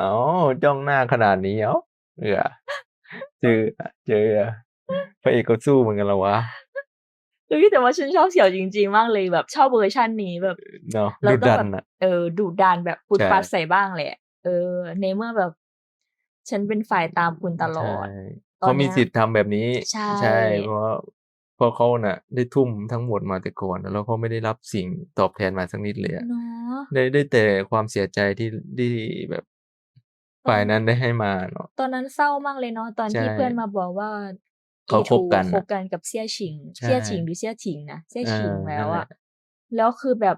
เอ้าจ้องหน้าขนาดนี้เอ้าเออเจอเจอพระเอกก็สู้เหมือนกันแล้ววะเฮ้ยแต่ว่าฉันชอบเสี่ยวจริง ๆ มากเลยแบบชอบเวอร์ชันนี้แบบเนาะเราดุต้องดัแบนบอะเออดุดันแบบปุดใช่ปัดใส่บ้างแหละ เออ ในเมื่อแบบ ฉันเป็นฝ่ายตามคุณตลอดใช่ตอนเขามีเนี้ยสิทธิ์ทำแบบนี้ ใช่ใช่เพราะว่าเพราะเขาน่ะ ได้ทุ่มทั้งหมดมาแต่ก่อน แล้วเขาไม่ได้รับสิ่งตอบแทนมาสักนิดเลยอะเนาะได้ได้แต่ความเสียใจที่ที่แบบ ฝ่ายนั้นได้ให้มาเนาะตอนนั้นเศร้ามากเลยเนาะตอนที่ใช่เพื่อนมาบอกว่าเขาคบกันอีทูคบกันกับเสี่ยชิงใช่เสี่ยชิงหรือเสี่ยชิงนะเสี่ยชิงเออแล้วนั่นแหอะละแล้วคือแบบ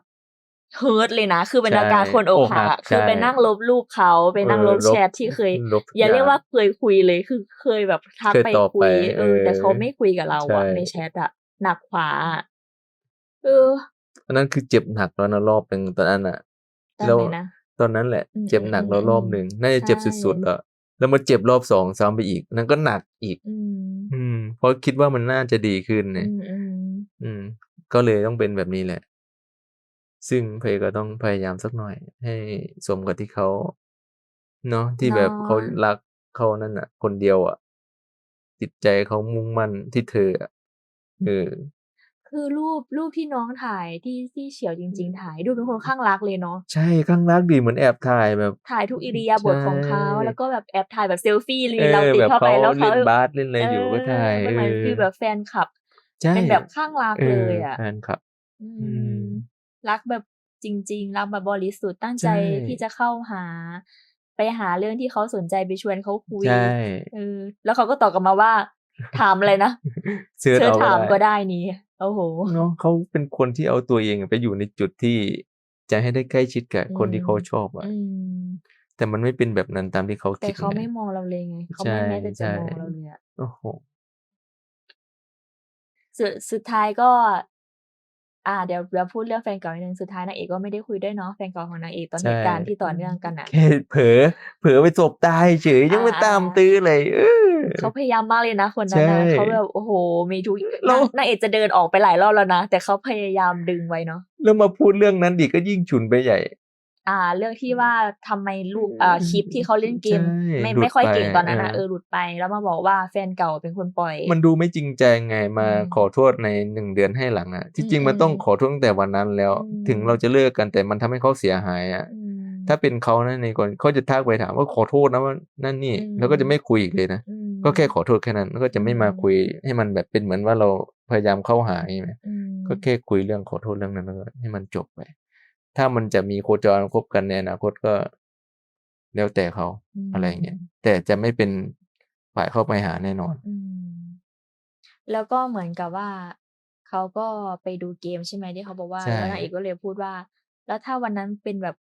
เฮิร์ตเลยนะ คือเป็นใช่อาการคนอกอกหัหักกอะคือใช่ไปนั่งลบรูปเขาไปนั่งลบเออแชทที่เคยลบทุกอย่าเรียกงว่าเคยคุยเลยคือเคยแบบทักเคยไปตอบคุไปยเออแต่เออเขาไม่คุยกับเราอะใช่ในแชทอะหนักขวาอะเอออันนั้นคือเจ็บหนักแล้วนะรอบหนึ่งตอนนั้นอะตอนแล้วไหนนะ ตอนนั้นแหละอืมเจ็บหนักแล้วอืมรอบหนึ่งน่าจะเจ็บใช่สุดๆแล้วแล้วมาเจ็บรอบสองซ้ำไปอีก นั่นก็หนักอีก อืมอืมเพราะคิดว่ามันน่าจะดีขึ้นเนี่ยอืมอืมอืม ก็เลยต้องเป็นแบบนี้แหละ ซึ่งเพลก็ต้องพยายามสักหน่อย ให้สมกับที่เขา เนาะที่แบบเขารักเขานั่นอะ คนเดียวอะจิตใจเขามุ่งมั่นที่เธออะเออ คือรูปรูปที่น้องถ่ายที่ที่เฉียวจริง ๆ ถ่ายดูเป็นคนข้างรักเลยเนาะใช่ข้างรักดีเหมือนแอบถ่ายแบบถ่ายทุกอิริยาบถของเขาใช่แล้วก็แบบแอบถ่ายแบบเซลฟี่เลยเออเราติดแบบเข้าไปเขาแล้วเขาเล่นบาสเล่นอะไรอยู่ก็ถ่ายเออเอมันอคือแบบแฟนคลับใช่เป็นแบบข้างรักเอเลอยอะแฟนคลับอือืมมรักแบบจริง ๆ รักแบบบริสุทธิ์ตั้งใจใช่ที่จะเข้าหาไปหาเรื่องที่เขาสนใจไปชวนเขาคุยใช่เออแล้วเขาก็ตอบกลับมาว่า ถามอะไรนะเสิร์ชเชิญเอาถามก็ก็ได้ได้นี่ โอ้โหเนาะเขาเป็นคนที่เอาตัวเองไปอยู่ในจุดที่จะให้ได้ใกล้ชิดกับคนที่เขาชอบอะอืมแต่มันไม่เป็นแบบนั้นตามที่เขาแต่คิดเขาไงไม่มองเราเลยไงเขาใช่ไม่แม้แต่จะใช่มองเราเลยอะโอ้โหสุดสุดท้ายก็ อ่า เดี๋ยวเราพูดเรื่องแฟนเก่านิดนึงสุดท้ายนางเอกก็ไม่ได้คุยด้วยเนาะแฟนเก่าของนางเอกตอนเหตุการณ์ที่ต่อเนื่องกันอะแค่เผลอเผลอไปสบตายเฉยยังไม่อ่าตามตื้อเลยเออ เขาพยายามมากเลยนะคนนั้นนะใช่เขาแบบโอ้โห มีทุกแล้วนางนางเอกจะเดินออกไปหลายรอบแล้วนะ แต่เขาพยายามดึงไว้เนาะแล้วมาพูดเรื่องนั้นอีกก็ยิ่งฉุนไปใหญ่ อ่า เรื่องที่ว่าทำไมลูกอ่าคลิปที่เขาเล่นเกมใช่ไม่หลุดไม่ค่อยไปเก่งตอนนั้นนะเออเออหลุดไปแล้วมาบอกว่าแฟนเก่าเป็นคนปล่อย มันดูไม่จริงใจไงมาอืมขอโทษในหนึ่งเดือนให้หลังอะที่จริงอืมมันต้องขอโทษตั้งแต่วันนั้นแล้วอืมถึงเราจะเลิกกันแต่มันทำให้เขาเสียหายอะอืมถ้าเป็นเขานะในก่อนเขาจะทักไปถามว่าขอโทษนะว่านั่นนี่อืมแล้วก็จะไม่คุยอีกเลยนะอืม ก็แค่ขอโทษแค่นั้นแล้วก็จะไม่มาอืมคุยให้มันแบบเป็นเหมือนว่าเราพยายามเข้าหาใช่ไหมอืมก็แค่คุยเรื่องขอโทษเรื่องนั้นแล้วก็ให้มันจบไป ถ้ามันจะมีโคจรคบกันในอนาคตก็แล้วแต่เขามอะไรอย่างเงี้ยแต่จะไม่เป็นฝ่ายเข้าไปหาแน่นอนอืมแล้วก็เหมือนกับว่าเขาก็ไปดูเกมใช่ไหมที่เขาบอกว่าใช่แล้วนางเอกก็เลยพูดว่า แล้วถ้าวันนั้นเป็นแบบ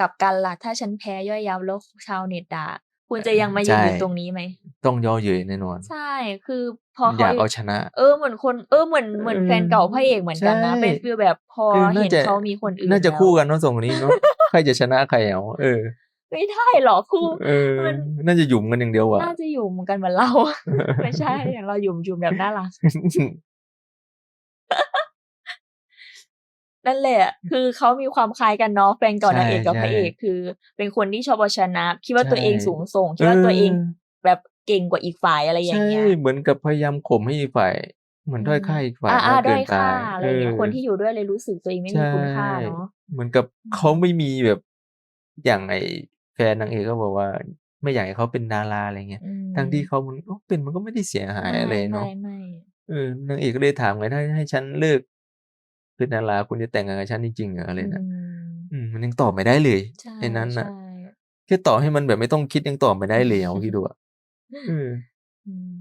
กลับกันล่ะ ถ้าฉันแพ้ย่อยยับแล้วชาวเน็ตด่า คุณจะยังมายืนอยู่ตรงนี้ไหมต้องย่อเย้ยแน่นอน ใช่คือพออเขายากเอาชนะ เออเหมือนคนเออเหมือนเหมือนเออแฟนเก่าพระเอกเหมือนกันนะใช่เป็นฟีลแบบพอคือน่าเห็นจะเขามีคนอื่นน่าจะแล้วคู่กันเนาะสองคนนี้เนาะใครจะชนะใครเอาเออไม่ได้หรอกคู่เออมันน่าจะหยุ่มกันอย่างเดียวอะน่าจะอยู่เหมือนกันเหมือนเรา ไม่ใช่อย่างเราอยู่อยู่แบบน่ารัก นั่นแหละ คือเขามีความคล้ายกันเนาะแฟนเก่านางเอกกับใช่พระเอกคือ เป็นคนที่ชอบเอาชนะ คิดว่าตัวเองใช่สูงส่งคิดว่าตัวเองเออแบบเก่งกว่าอีกฝ่ายอะไรอย่างใช่เงี้ยเหมือนกับพยายามข่มให้อีกฝ่ายเหมือนด้อยค่าอีกฝ่ายอ่าอ่ามากเกิด้อนยไปค่าอะไรอย่างเงี้ยเออคนที่อยู่ด้วยเลยรู้สึกตัวเองไม่มีใช่คุณค่าเนาะเหมือนกับเขาไม่มีแบบอย่างไอแฟนนางเอกก็บอกว่าไม่อยากให้เขาเป็นดาราอะไรเงี้ยอืมทั้งที่เขามันก็เป็นมันก็ไม่ได้เสียหายอะไรไม่เนาะไม่ไม่เออนางเอกก็เลยถามไงถ้าให้ฉันเลิก เป็นดาราคุณจะแต่งงานกับฉันจริงๆเหรออะไรนะอืมอืมมันยังตอบไม่ได้เลยใช่ไอ้นั้นน่ะใช่แค่ตอบให้มันแบบไม่ต้องคิดยังตอบไม่ได้เลยเอาคิดดูอะเอออืม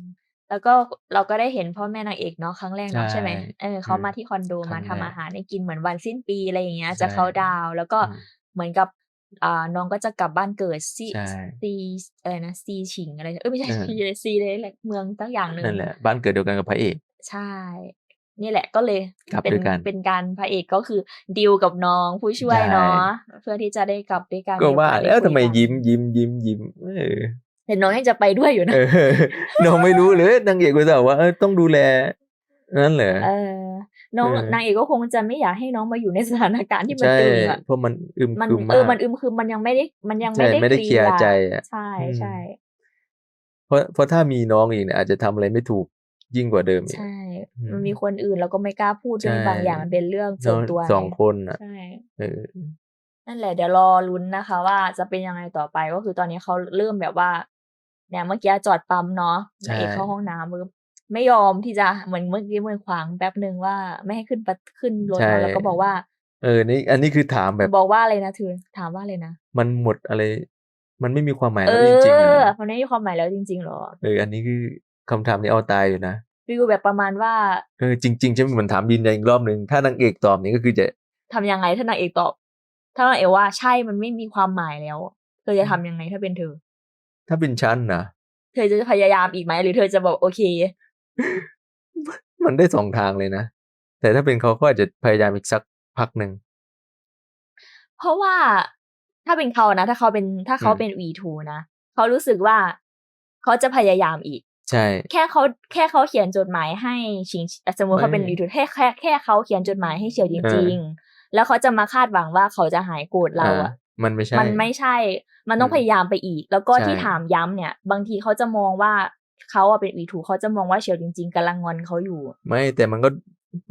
แล้วก็เราก็ได้เห็นพ่อแม่นางเอกเนาะครั้งแรกเนาะใช่ใช่ไหมเออเขาอืมมาที่คอนโดครั้มางทำแรกอาหารให้กินเหมือนวันสิ้นปีอะไรอย่างเงี้ยใช่จะเขาน์ดาวน์แล้วก็อืมเหมือนกับอ่าน้องก็จะกลับบ้านเกิดซีใช่ซีอะไรนะซีฉิงอะไรเอ้ยไม่ใช่เออซีเลยซีเลยแหละเมืองตั้งอย่างหนึ่งนั่นแหละบ้านเกิดเดียวกันกับพระเอกใช่ นี่แหละก็เลยกลับเป็นด้วยกันเป็นการพระเอกก็คือดีลกับน้องผู้ช่วยใช่เนาะเพื่อที่จะได้กลับด้วยกันก็มีโอว่าสด้แล้วคุทำไมกันยิ้มยิ้มยิ้มยิ้มเออเห็นน้องยังจะไปด้วยอยู่นะเออน้องไม่รู้เลยนางเอกก็จะบอกว่าเออต้องดูแลนั่นเหรอเออน้องเออนางเอกก็คงจะไม่อยากให้น้องมาอยู่ในสถานการณ์ที่มันใช่ตึงอะเพราะมันอึมมันครึมเอมาอกมันอึมคือมันยังไม่ได้มันยังใช่ไม่ได้ไม่ได้เคลียร์ร์ใจอะใช่อืมใช่เพราะเพราะถ้ามีน้องอีกเนี่ยอาจจะทำอะไรไม่ถูกยิ่งกว่าเดิมอีกใช่อื มมันมีคนอื่นเราก็ไม่กล้าพูดด้วยใช่บางอย่างมันเป็นเรื่องส่วนเนาะตัวสองคนอะใช่เออนั่นแหละเดี๋ยวรอลุ้นนะคะ ว่าจะเป็นยังไงต่อไปก็คือตอนนี้เขาเริ่มแบบว่าเนี่ยเมื่อกี้จอดปั๊มเนาะใช่นางเอกเข้าห้องน้ำปึ๊บไม่ยอมที่จะเหมือนเมื่อกี้มันขวางแป๊บหนึ่งว่าไม่ให้ขึ้นปะขึ้นรถเนอะแล้วก็บอกว่า เออนี่อันนี้คือถามแบบบอกว่าอะไรนะเธอถามว่าอะไรนะมันหมดอะไร มันไม่มีความหมายเอแล้วจริงๆออะมันไม่มีความหมายแล้วจริงๆหรอเอออันนี้คือคำถามที่เอาตายอยู่นะ ฟิลแบบประมาณว่าเออจริงๆใช่ไหมเหมือนถามดินยันอีกรอบหนึ่งถ้านางเอกตอบนี่ก็คือจะทำยังไงถ้านางเอกตอบ ถ้านางเอกว่าใช่มันไม่มีความหมายแล้วเธอจะทำยังไงถ้าเป็นเธอ ถ้าเป็นชั้นนะเธอจะพยายามอีกไหมหรือเธอจะบอกโอเค มันได้สองทางเลยนะแต่ถ้าเป็นเขาก็อาจจะพยายามอีกสักพักหนึ่งเพราะว่าถ้าเป็นเขานะถ้าเขาเป็นถ้าเขาอืมเป็น V2 นะเขารู้สึกว่าเขาจะพยายามอีก ใช่ แค่เขาแค่เขาเขียนจดหมายให้ชิงอะสมมติเขาเป็นไม่ V2 แค่แค่แค่เขาเขียนจดหมายให้เฉียวจริง ๆ แล้วเขาจะมาคาดหวังว่าเขาจะหายโกรธเราอะมันไม่ใช่ มันไม่ใช่ มันต้องอืมพยายามไปอีก แล้วก็ใช่ที่ถามย้ำเนี่ย บางทีเขาจะมองว่าเขาอะเป็น V2 เขาจะมองว่าเฉียวจริง ๆกำลังงอนเขาอยู่ ไม่แต่มันก็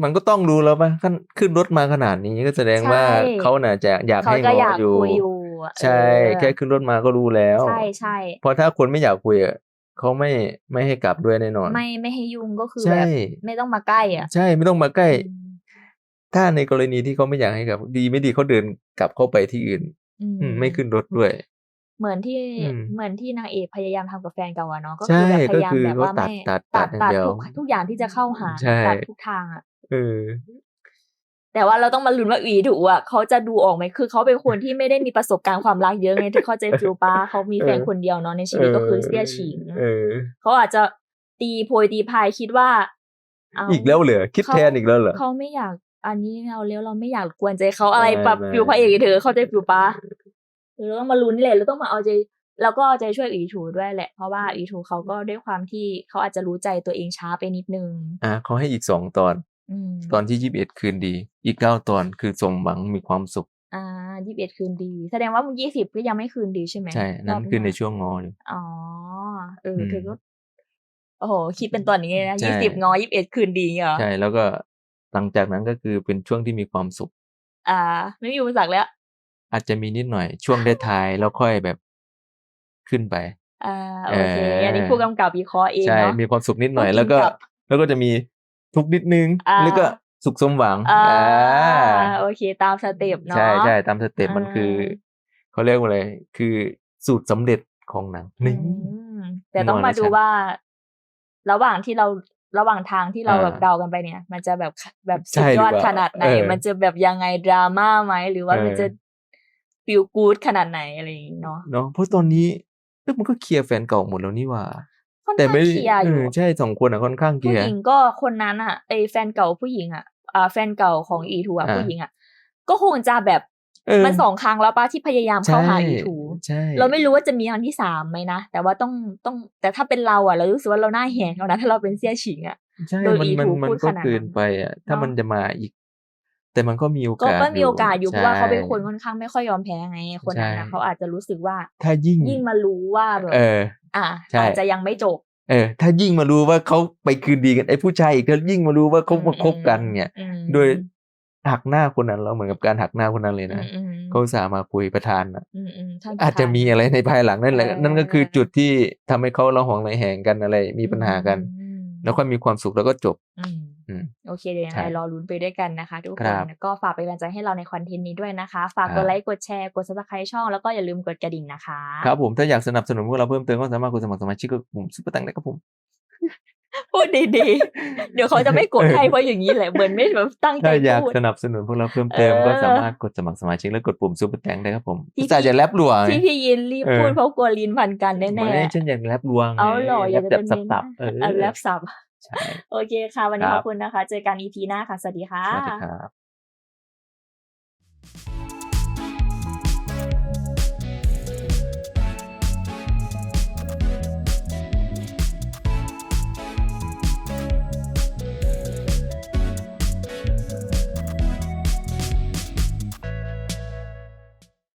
มันก็ต้องรู้แล้วป่ะขึ้นขึ้นรถมาขนาดนี้ก็แสดงว่าใช่เขาน่ะจะอยากเขาให้ก็งอยาอกอยู่คุยอยู่อะใช่เออแค่ขึ้นรถมาก็รู้แล้ว ใช่ใช่เพราะถ้าคนไม่อยากคุยอะ เขาไม่ไม่ให้กลับด้วยแน่นอน ไม่ไม่ให้ยุ่งก็คือใช่แบบไม่ต้องมาใกล้อะ ใช่ไม่ต้องมาใกล้อืมถ้าในกรณีที่เขาไม่อยากให้กลับ ดีไม่ดีเขาเดินกลับเข้าไปที่อื่น อืมอืมไม่ขึ้นรถด้วย เหมือนที่อืมเหมือนที่นางเอกพยายามทำกับแฟนเก่าอะเนาะก็ใช่คือแบบพยายามก็คือแบบว่าเขาตัดไม่ตัดตัดตัตัดดอย่างเดียวทุกทุกอย่างที่จะเข้าหาใช่ตัดทุกทางอะเออ แต่ว่าเราต้องมาลุ้นว่าอีถูอะเขาจะดูออกไหมคือเขาเป็นคนที่ไม่ได้มีประสบการณ์ความรักเยอะไงที่เข้าใจฟิลป้าเขามีแฟนเออคนเดียวเนาะในชีวิตก็คือเสี่ยฉิงเออเขาอาจจะตีโพยตีพายคิดว่าเาอีกแล้วเหรอคิดเขาแทนอีกแล้วเหรอเขาไม่อยาก อันนี้เราแล้วเราไม่อยากกวนใจเขาอะไรไม่แบบไม่ฟิลพระเอกเธอเข้าใจฟิลป้าเราต้องมาลุ้นนี่แหละเราต้องมาเอาใจแล้วก็เอาใจช่วยอีชูด้วยแหละ เพราะว่าอีชูเขาก็ด้วยความที่เขาอาจจะรู้ใจตัวเองช้าไปนิดนึง อะเขาให้อีกสองตอนอืม ตอนที่ยี่สิบเอ็ดคืนดี อีกเก้าตอนคือสมหวังมีความสุข อ่ายี่สิบเอ็ดคืนดี แสดงว่ายี่สิบก็ยังไม่คืนดีใช่ไหมใช่ นั่รนบคือในหาช่วงงออยู่อ๋อ เอออมเธอก็โอ้โห คิดเป็นตอนนี้เลยนะใช่ยี่สิบงอยี่สิบเอ็ดคืนดีเหรอ ใช่ แล้วก็หลังจากนั้นก็คือเป็นช่วงที่มีความสุข อ่า ไม่มีอุปสรรคแล้ว อาจจะมีนิดหน่อย ช่วงได้ทายแล้วค่อยแบบขึ้นไป อ่า โอเคเอออัอันนี้ผู้กำกับวิเคราะห์เองใช่เนาะมีความสุขนิดหน่อยผู้แล้วก็กำกับแล้วก็จะมี ทุกข์นิดนึงอ่า แล้วก็สุขสมหวังอ่าอ่าโอเคตามสเต็ปเนาะ ใช่ใช่ตามสเต็ปมันคืออ่าเขาเรียกว่าอะไรคือสูตรสำเร็จของหนังนี่ อืมแต่ต้องมาดูนอนนะว่า ระหว่างที่เราระหว่างทางที่เราอ่าแบบเดากันไปเนี่ย มันจะแบบแบบสุใช่ดยอดหรือเปล่าขนาดไหน เออมันจะแบบยังไงดราม่าไหมหรือว่าเออ มันจะฟิลกู๊ดขนาดไหนอะไรอย่างงี้เนาะเนาะเพราะตอนนี้เอ้ยมันก็เคลียร์แฟนเก่าหมดแล้วนี่หว่า ค่อนแต่ข้างไม่เคลียร์อยู่เออใช่สองคนอะค่อนข้างเคลีผู้ยร์ หญิงก็คนนั้นอะไอแฟนเก่าผู้หญิงอะอ่าแฟนเก่าของอีทูอะอ่า ผู้หญิงอะก็คงจะแบบเออมันสองครั้งแล้วป้าที่พยายามเข้าหาใช่อีทู ใช่เราไม่รู้ว่าจะมีครั้งที่สามไหมนะ แต่ว่าต้องต้องแต่ถ้าเป็นเราอะ เรารู้สึกว่าเราหน้าแหงแล้วนะถ้าเราเป็นเสี่ยฉิงอะ ใช่โดยมันอีมันทูมันพูดก็ขนาดนั้นเกินไปอะ ถ้าเนอะ มันจะมาอีก แต่มันก็มีโอก็กาสก็มีโอกาสอยู่เพราะว่าเขาเป็นคนใช่ ค่อนข้างไม่ค่อยยอมแพ้ไงคนนั้นนะใช่เขาอาจจะรู้สึกว่าถ้ายิ่ง ยิ่งมารู้ว่าแบบเออ อะใช่อาจจะยังไม่จบ เออ ถ้ายิ่งมารู้ว่าเขาไปคืนดีกันไอ้ผู้ชายอีกถ้ายิ่งมารู้ว่าเขามาคบกันเนี่ยอืมโดยหักหน้าคนนั้นเราเหมือนกับการหักหน้าคนนั้นเลยนะอืมเขาอุตสาห์มาคุยประธานนะอืมอืมท่นปรธนอาจจะมีอะไรในภายหลังนั่นแหละเออนั่นก็คือจุดที่ทำให้เขาระหองระแหงกันอะไร มีปัญหากันอืม แล้วค่อยมีความสุขแล้วก็จบอืมอืมโอเคเดี๋ยวยังใช่ไงรอลุ้นไปด้วยกันนะคะ ทุกคครันบก็ฝากเป็นกำลังใจให้เราในคอนเทนต์นี้ด้วยนะคะ ฝากคกรัดบไลค์กดแชร์กด subscribe ช่องแล้วก็อย่าลืมกดกระดิ่งนะคะ ครับผมถ้าอยากสนับสนุนพวกเราเพิ่มเติมก็สามารถกดสมัครสมาชิกกับกลุ่มซุปเปอร์ตังได้ครับผม พูดดีๆ เดี๋ยวเขาจะไม่กดให้เพราะอย่างนี้แหละเหมือนไม่แบบตั้งใจถ้าอยากพูดสนับสนุนพวกเราเพิ่มเติมเออก็สามารถกดสมัครสมาชิกและกดปุ่มซุปเปอร์แตงได้ครับผมที่แต่จะแรปรัวไงที่พี่ยินรีบเออพูดเพราะกลัวลิ้นพันกันแน่ไม่ฉันอยากแรปรัวไงๆเอาหรออแรย่าปจะแบบเป็นสับๆเออแรปสับใช่โอเคค่ะ วันนี้คขรัอบบคุณนะคะ เจอกัน EP หน้าค่ะ สวัสดีค่ะสวัสดีครับ